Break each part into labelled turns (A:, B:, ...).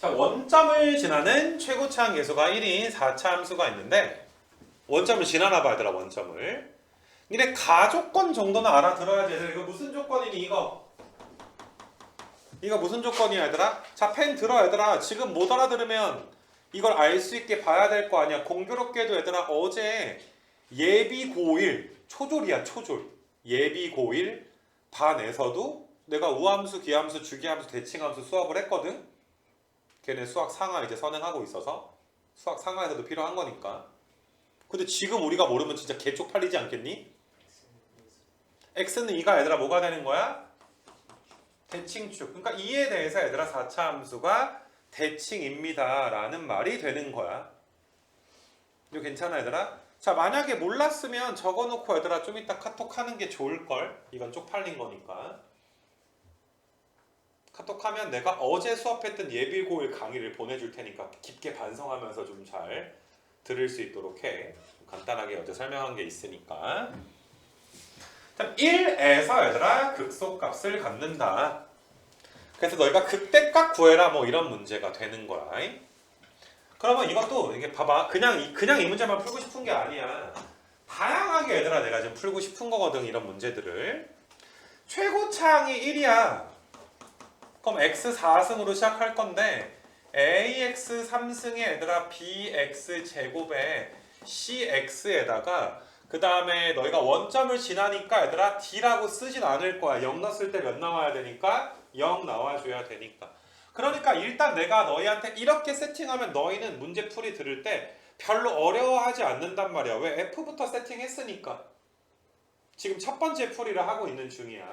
A: 자, 원점을 지나는 최고차항 계수가 1인 4차 함수가 있는데 원점을 지나나 봐야 되라 원점을. 니네 가조건 정도는 알아들어야지 얘들아. 이거 무슨 조건이니 이거? 이거 무슨 조건이야 얘들아? 자, 펜 들어 얘들아. 지금 못 알아들으면 이걸 알 수 있게 봐야 될 거 아니야. 공교롭게도 얘들아 어제 예비 고1 초졸이야 초졸. 예비 고1 반에서도 내가 우함수, 기함수, 주기함수, 대칭함수 수업을 했거든. 걔네 수학 상하 이제 선행하고 있어서 수학 상하에서도 필요한 거니까. 근데 지금 우리가 모르면 진짜 개쪽 팔리지 않겠니? x는 2가 얘들아 뭐가 되는 거야? 대칭축. 그러니까 2에 대해서 얘들아 4차 함수가 대칭입니다 라는 말이 되는 거야. 이거 괜찮아 얘들아? 자 만약에 몰랐으면 적어놓고 얘들아 좀 이따 카톡 하는 게 좋을걸. 이건 쪽팔린 거니까. 카톡하면 내가 어제 수업했던 예비고일 강의를 보내줄 테니까 깊게 반성하면서 좀 잘 들을 수 있도록 해. 간단하게 어제 설명한 게 있으니까. 자, 1에서 얘들아 극소값을 갖는다. 그래서 너희가 극대값 구해라 뭐 이런 문제가 되는 거야. 그러면 이것도 이게 봐봐 그냥 이- 그냥 이 문제만 풀고 싶은 게 아니야. 다양하게 얘들아 내가 지금 풀고 싶은 거거든 이런 문제들을. 최고차항이 1이야. 그럼 x 4승으로 시작할 건데 ax 3승에 얘들아 bx 제곱에 cx에다가 그 다음에 너희가 원점을 지나니까 얘들아 d라고 쓰진 않을 거야. 0 넣었을 때 몇 나와야 되니까? 0 나와줘야 되니까. 그러니까 일단 내가 너희한테 이렇게 세팅하면 너희는 문제 풀이 들을 때 별로 어려워하지 않는단 말이야. 왜? F부터 세팅했으니까. 지금 첫 번째 풀이를 하고 있는 중이야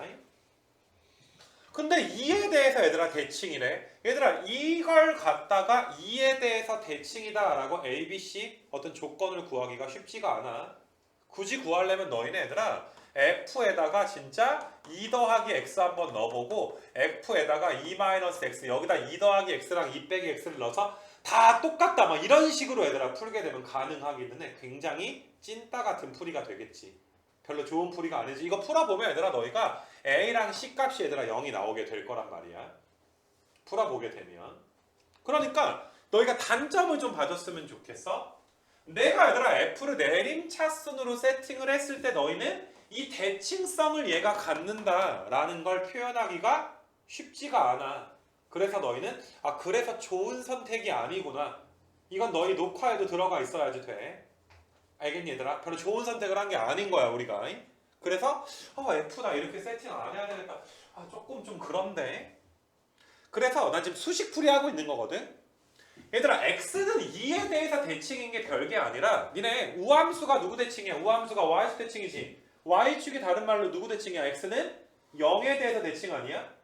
A: 근데 2에 대해서 얘들아 대칭이래. 얘들아 이걸 갖다가 2에 대해서 대칭이다라고 A, B, C 어떤 조건을 구하기가 쉽지가 않아. 굳이 구하려면 너희는 얘들아 F에다가 진짜 2 더하기 X 한번 넣어보고 F에다가 2-X 여기다 2 더하기 X랑 2 빼기 X를 넣어서 다 똑같다 막 이런 식으로 얘들아 풀게 되면 가능하기는 해. 굉장히 찐따 같은 풀이가 되겠지. 별로 좋은 풀이가 아니지. 이거 풀어보면 얘들아 너희가 A랑 C 값이 얘들아 0이 나오게 될 거란 말이야. 풀어보게 되면. 그러니까 너희가 단점을 좀 봐줬으면 좋겠어. 내가 얘들아 F를 내림차순으로 세팅을 했을 때 너희는 이 대칭성을 얘가 갖는다라는 걸 표현하기가 쉽지가 않아. 그래서 너희는 아 그래서 좋은 선택이 아니구나. 이건 너희 녹화에도 들어가 있어야지 돼. 알겠니 얘들아? 별로 좋은 선택을 한 게 아닌 거야 우리가. 그래서 어 F다 이렇게 세팅 안 해야 되겠다. 아 조금 좀 그런데. 그래서 나 지금 수식 풀이하고 있는 거거든. 얘들아 x는 2에 대해서 대칭인 게 별게 아니라 니네 우함수가 누구 대칭이야? 우함수가 y수 대칭이지. y축이 다른 말로 누구 대칭이야? x는 0에 대해서 대칭 아니야?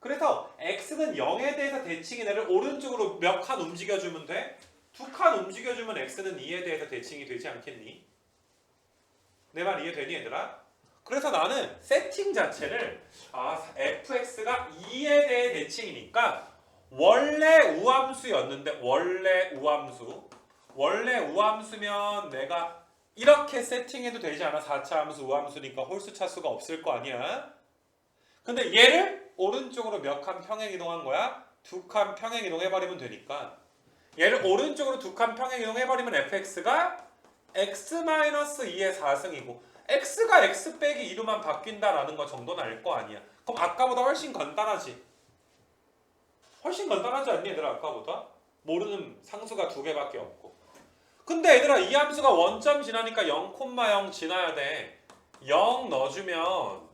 A: 그래서 x는 0에 대해서 대칭인 애를 오른쪽으로 몇 칸 움직여주면 돼? 두 칸 움직여주면 x는 2에 대해서 대칭이 되지 않겠니? 내 말 이해되니 얘들아? 그래서 나는 세팅 자체를 아 fx가 2에 대해 대칭이니까 원래 우함수였는데 원래 우함수. 원래 우함수면 내가 이렇게 세팅해도 되지 않아? 4차 함수 우함수니까 홀수 차수가 없을 거 아니야? 근데 얘를 오른쪽으로 몇 칸 평행 이동한 거야? 두 칸 평행 이동해버리면 되니까. 얘를 오른쪽으로 두 칸 평행 이동해버리면 fx가 x-2의 4승이고 x가 x 빼기 2로만 바뀐다라는 거 정도는 알 거 아니야. 그럼 아까보다 훨씬 간단하지. 훨씬 간단하지 않니 얘들아 아까보다? 모르는 상수가 두 개밖에 없고. 근데 얘들아 이 함수가 원점 지나니까 0,0 지나야 돼 0 넣어주면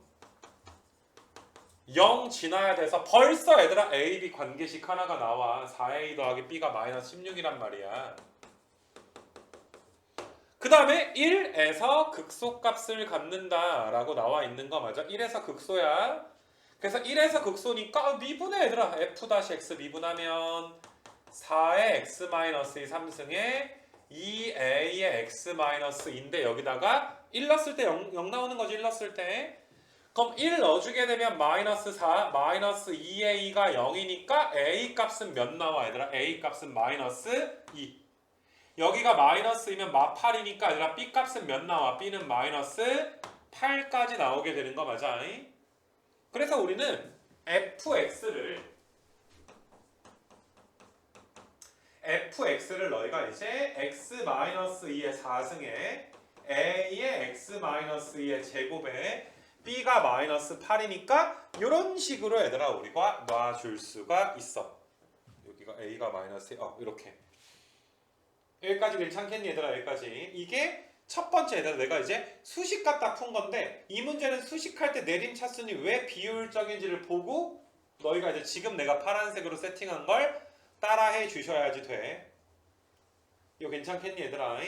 A: 0 지나야 돼서 벌써 얘들아 A, B 관계식 하나가 나와. 4A 더하기 B가 마이너스 16이란 말이야 그 다음에 1에서 극소값을 갖는다 라고 나와 있는 거 맞아? 1에서 극소야. 그래서 1에서 극소니까 어, 미분해 얘들아. f-x 미분하면 4의 x-2 3승에 2a의 x-인데 여기다가 1 넣었을 때 0, 0 나오는 거지 1 넣었을 때. 그럼 1 넣어주게 되면 마이너스 4 마이너스 2a가 0이니까 a 값은 몇 나와 얘들아? a 값은 마이너스 2 여기가 마이너스이면 마8이니까 얘들아 b 값은 몇 나와? B는 마이너스 8까지 나오게 되는 거 맞아? 그래서 우리는 fx를 fx를 너희가 이제 x-2의 4승에 a의 x-2의 제곱에 b가 마이너스 8이니까 이런 식으로 얘들아 우리가 놔줄 수가 있어. 여기가 a가 마이너스 어 이렇게 여기까지 괜찮겠니 얘들아 여기까지 이게 첫 번째 얘들아 내가 이제 수식 갖다 푼 건데 이 문제는 수식할 때 내림 차순이 왜 비효율적인지를 보고 너희가 이제 지금 내가 파란색으로 세팅한 걸 따라해 주셔야지 돼. 이거 괜찮겠니 얘들아?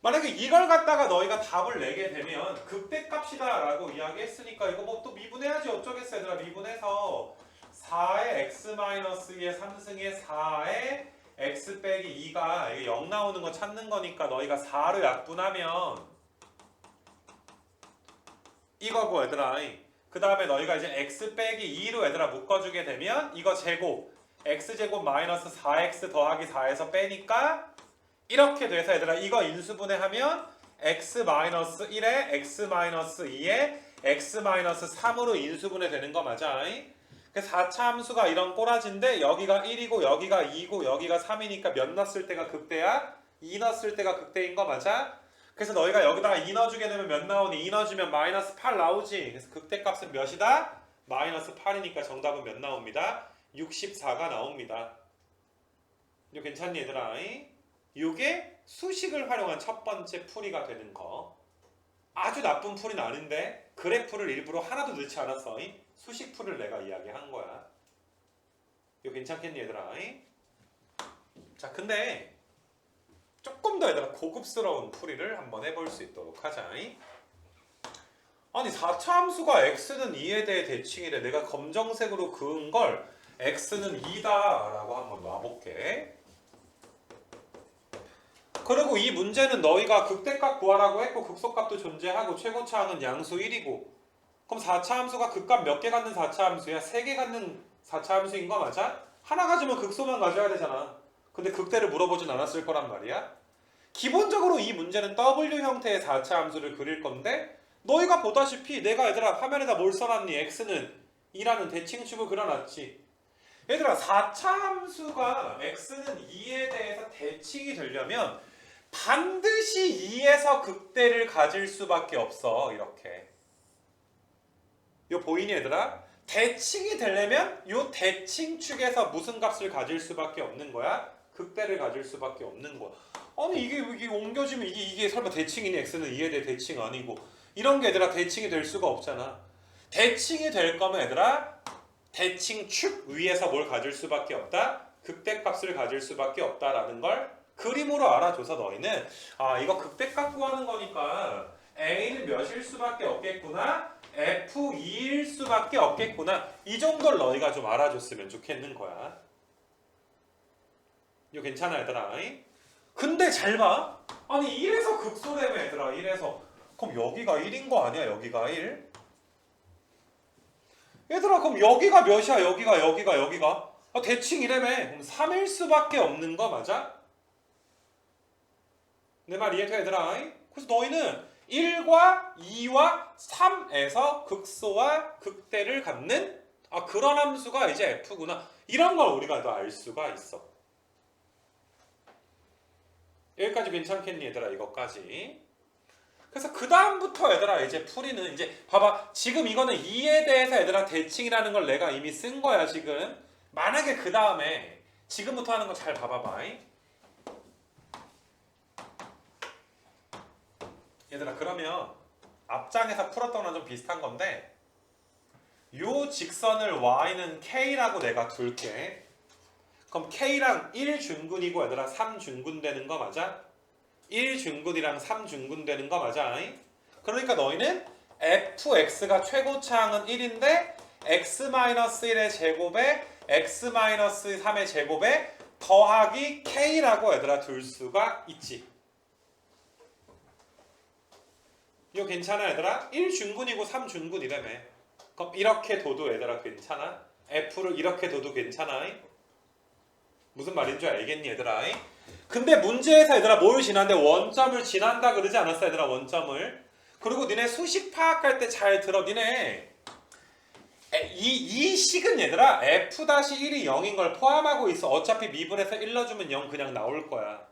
A: 만약에 이걸 갖다가 너희가 답을 내게 되면 극대값이다 라고 이야기했으니까 이거 뭐 또 미분해야지 어쩌겠어 얘들아 미분해서 4의 x-2의 3승의 4의 x 빼기 2가 이게 0 나오는 거 찾는 거니까 너희가 4로 약분하면 이거고 얘들아 그 다음에 너희가 이제 x 빼기 2로 얘들아 묶어주게 되면 이거 제곱 x제곱 마이너스 4x 더하기 4에서 빼니까 이렇게 돼서 얘들아 이거 인수분해 하면 x 마이너스 1에 x 마이너스 2에 x 마이너스 3으로 인수분해 되는 거 맞아? 그 4차 함수가 이런 꼬라지인데 여기가 1이고 여기가 2고 여기가 3이니까 몇 넣었을 때가 극대야? 2 넣었을 때가 극대인 거 맞아? 그래서 너희가 여기다가 2 넣어주게 되면 몇 나오니? 2 넣어주면 마이너스 8 나오지 그래서 극대값은 몇이다? 마이너스 8이니까 정답은 몇 나옵니다? 64가 나옵니다 이거 괜찮니 얘들아? 이게 수식을 활용한 첫 번째 풀이가 되는 거. 아주 나쁜 풀이는 아닌데 그래프를 일부러 하나도 넣지 않았어. 이? 수식 풀을 내가 이야기한 거야. 이거 괜찮겠니 얘들아? 이? 자, 근데 조금 더 얘들아 고급스러운 풀이를 한번 해볼 수 있도록 하자. 이? 아니 4차 함수가 x는 2에 대해 대칭이래. 내가 검정색으로 그은 걸 x는 2다 라고 한번 놔볼게. 그리고 이 문제는 너희가 극대값 구하라고 했고 극소값도 존재하고 최고차항은 양수 1이고 그럼 4차 함수가 극값 몇 개 갖는 4차 함수야? 3개 갖는 4차 함수인 거 맞아? 하나 가지면 극소만 가져야 되잖아 근데 극대를 물어보진 않았을 거란 말이야 기본적으로 이 문제는 W 형태의 4차 함수를 그릴 건데 너희가 보다시피 내가 얘들아 화면에다 뭘 써놨니? X는 2라는 대칭축을 그려놨지 얘들아 4차 함수가 X는 2에 대해서 대칭이 되려면 반드시 2에서 극대를 가질 수밖에 없어 이렇게 요 보이니 얘들아? 대칭이 되려면 요 대칭 축에서 무슨 값을 가질 수밖에 없는 거야? 극대를 가질 수밖에 없는 거야 아니 이게 이게 옮겨지면 이게 이게 설마 대칭이니 x는 2에 대해 대칭 아니고 이런 게 얘들아 대칭이 될 수가 없잖아 대칭이 될 거면 얘들아 대칭 축 위에서 뭘 가질 수밖에 없다? 극대값을 가질 수밖에 없다라는 걸 그림으로 알아줘서 너희는 아 이거 극대값 구하는 거니까 a는 몇일 수밖에 없겠구나 f2일 수밖에 없겠구나. 이 정도를 너희가 좀 알아줬으면 좋겠는 거야. 이거 괜찮아 얘들아? 근데 잘 봐. 아니 1에서 극소되면 얘들아. 1에서. 그럼 여기가 1인 거 아니야 여기가 1 얘들아 그럼 여기가 몇이야? 여기가 여기가 여기가? 아, 대칭 이래매. 그럼 3일 수밖에 없는 거 맞아? 내 말 이해돼 얘들아? 그래서 너희는 1과 2와 3에서 극소와 극대를 갖는 아 그런 함수가 이제 f구나. 이런 걸 우리가 더 알 수가 있어. 여기까지 괜찮겠니 얘들아 이것까지. 그래서 그 다음부터 얘들아 이제 풀이는 이제 봐봐. 지금 이거는 2에 대해서 얘들아 대칭이라는 걸 내가 이미 쓴 거야 지금. 만약에 그 다음에 지금부터 하는 거 잘 봐봐봐 얘들아 그러면 앞장에서 풀었던 거랑 좀 비슷한 건데 요 직선을 y는 k라고 내가 둘게 그럼 k랑 1중근이고 얘들아 3중근 되는 거 맞아? 1중근이랑 3중근 되는 거 맞아? 그러니까 너희는 fx가 최고차항은 1인데 x-1의 제곱에 x-3의 제곱에 더하기 k라고 얘들아 둘 수가 있지 이거 괜찮아 얘들아? 1중근이고 3중근이라며 그럼 이렇게 둬도 얘들아 괜찮아? f를 이렇게 둬도 괜찮아? 무슨 말인 줄 알겠니 얘들아? 근데 문제에서 얘들아 뭘 지난데 원점을 지난다 그러지 않았어 얘들아 원점을 그리고 니네 수식 파악할 때 잘 들어 니네 에, 이, 이 식은 얘들아 f-1이 0인 걸 포함하고 있어 어차피 미분에서 1 넣어주면 0 그냥 나올 거야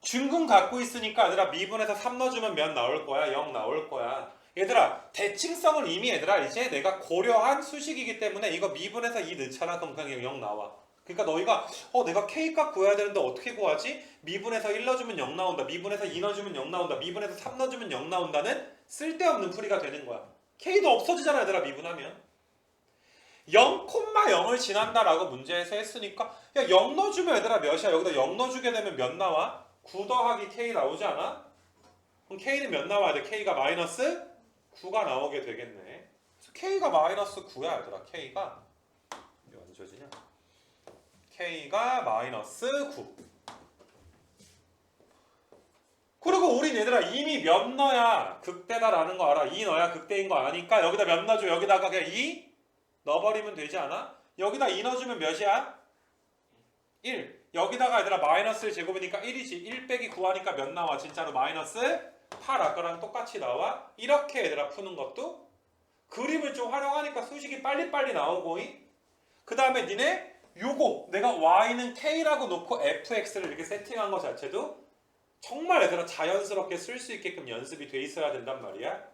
A: 중근 갖고 있으니까 얘들아 미분에서 3 넣어주면 몇 나올 거야 0 나올 거야. 얘들아 대칭성을 이미 얘들아 이제 내가 고려한 수식이기 때문에 이거 미분에서 2 넣잖아 그럼 그냥 0 나와. 그러니까 너희가 어 내가 K값 구해야 되는데 어떻게 구하지? 미분에서 1 넣어주면 0 나온다 미분에서 2 넣어주면 0 나온다 미분에서 3 넣어주면 0 나온다는 쓸데없는 풀이가 되는 거야. K도 없어지잖아 얘들아 미분하면. 0,0을 지난다라고 문제에서 했으니까 야 0 넣어주면 얘들아 몇이야? 여기다 0 넣어주게 되면 몇 나와? 9 더하기 K 나오지 않아? 그럼 K는 몇 나와야 돼? K가 마이너스 9가 나오게 되겠네. 그래서 K가 마이너스 9야 얘들아. K가. 이게 언져지냐? K가 마이너스 9 그리고 우린 얘들아 이미 몇 넣어야? 극대다라는 거 알아? 2 넣어야 극대인 거 아니까 여기다 몇 넣어줘? 여기다가 그냥 2 넣어버리면 되지 않아? 여기다 2 넣어주면 몇이야? 1 여기다가 얘들아 마이너스 제곱이니까 1이지 1 빼기 9 하니까 몇 나와? 진짜로 마이너스 8 아까랑 똑같이 나와? 이렇게 얘들아 푸는 것도 그림을 좀 활용하니까 수식이 빨리빨리 나오고 그 다음에 니네 요거 내가 y는 k라고 놓고 fx를 이렇게 세팅한 거 자체도 정말 얘들아 자연스럽게 쓸 수 있게끔 연습이 돼 있어야 된단 말이야.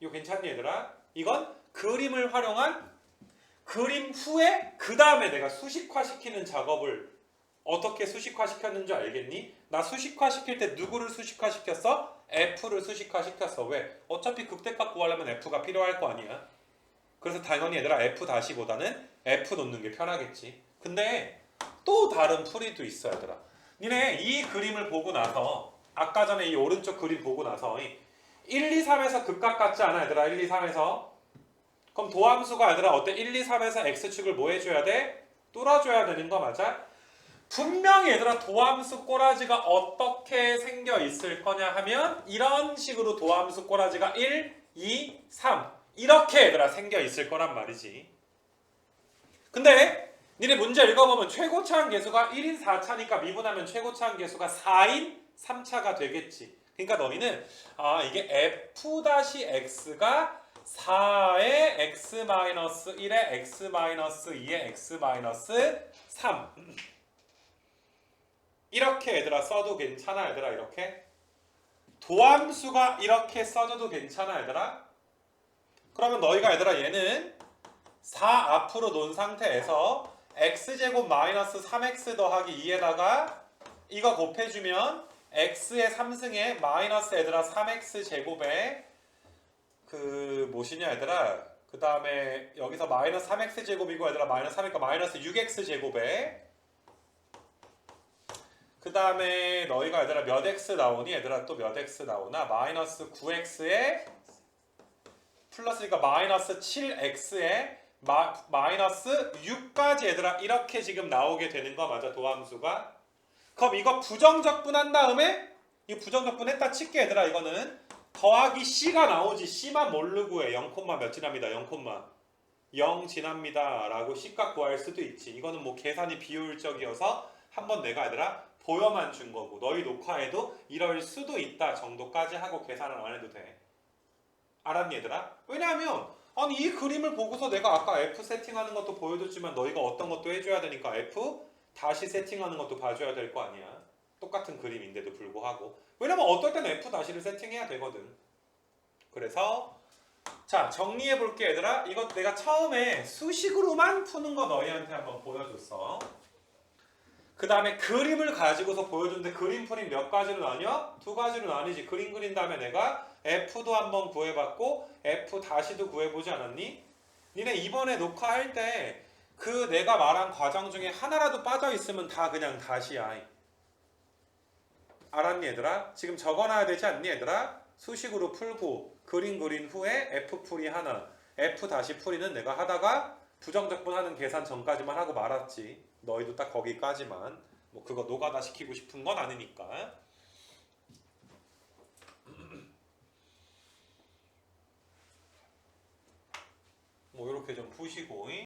A: 이거 괜찮니 얘들아? 이건 그림을 활용한 그림 후에 그 다음에 내가 수식화 시키는 작업을 어떻게 수식화 시켰는지 알겠니? 나 수식화 시킬 때 누구를 수식화 시켰어? F를 수식화 시켰어. 왜? 어차피 극대값 구하려면 F가 필요할 거 아니야. 그래서 당연히 얘들아 F 다시보다는 F 놓는 게 편하겠지. 근데 또 다른 풀이도 있어 얘들아. 니네 이 그림을 보고 나서 아까 전에 이 오른쪽 그림 보고 나서 이 1, 2, 3에서 극각 같지 않아 얘들아 1, 2, 3에서 그럼 도함수가 얘들아 어때 1, 2, 3에서 x축을 뭐 해줘야 돼? 뚫어줘야 되는 거 맞아? 분명히 얘들아 도함수 꼬라지가 어떻게 생겨 있을 거냐 하면 이런 식으로 도함수 꼬라지가 1, 2, 3 이렇게 얘들아 생겨 있을 거란 말이지. 근데 니네 문제 읽어보면 최고차항 계수가 1인 4차니까 미분하면 최고차항 계수가 4인 3차가 되겠지. 그러니까 너희는 아 이게 f-x가 4의 x-1의 x-2의 x-3 이렇게 얘들아 써도 괜찮아 얘들아 이렇게? 도함수가 이렇게 써줘도 괜찮아 얘들아? 그러면 너희가 얘들아 얘는 4 앞으로 놓은 상태에서 x제곱 마이너스 3x 더하기 2에다가 이거 곱해주면 x의 3승에 마이너스 얘들아 3x 제곱에 그 뭐시냐 얘들아? 그 다음에 여기서 마이너스 3x 제곱이고 얘들아 마이너스 3이니까 마이너스 6x 제곱에 그 다음에 너희가 얘들아 몇 x 나오니? 얘들아 또 몇 x 나오나? 마이너스 9x에 플러스니까 마이너스 7x에 마, 마이너스 6까지 얘들아 이렇게 지금 나오게 되는 거 맞아? 도함수가? 그럼 이거 부정적분 한 다음에 이 부정적분 했다 칠게 얘들아 이거는. 더하기 C가 나오지. C만 뭘로 구해? 0, 몇 지납니다? 0, 0 지납니다. 라고 C값 구할 수도 있지. 이거는 뭐 계산이 비효율적이어서 한번 내가 얘들아 보여만 준 거고 너희 녹화에도 이럴 수도 있다 정도까지 하고 계산을 안 해도 돼. 알았니 얘들아? 왜냐하면 아니 이 그림을 보고서 내가 아까 F 세팅하는 것도 보여줬지만 너희가 어떤 것도 해줘야 되니까 F 다시 세팅하는 것도 봐줘야 될 거 아니야? 똑같은 그림인데도 불구하고. 왜냐면 어떨 때는 F 다시를 세팅해야 되거든. 그래서 자 정리해 볼게 얘들아. 이거 내가 처음에 수식으로만 푸는 거 너희한테 한번 보여줬어 그 다음에 그림을 가지고서 보여줬는데 그림 풀이 몇 가지로 나뉘어? 두 가지로 나뉘지 그림 그린 다음에 내가 F도 한번 구해봤고 F 다시도 구해보지 않았니? 니네 이번에 녹화할 때 그 내가 말한 과정 중에 하나라도 빠져 있으면 다 그냥 다시야 알았니 얘들아? 지금 적어놔야 되지 않니 얘들아? 수식으로 풀고 그림 그린 후에 F 풀이 하나 F 다시 풀이는 내가 하다가 부정적분하는 계산 전까지만 하고 말았지 너희도 딱 거기까지만 뭐 그거 노가다 시키고 싶은 건 아니니까. 뭐 이렇게 좀 푸시고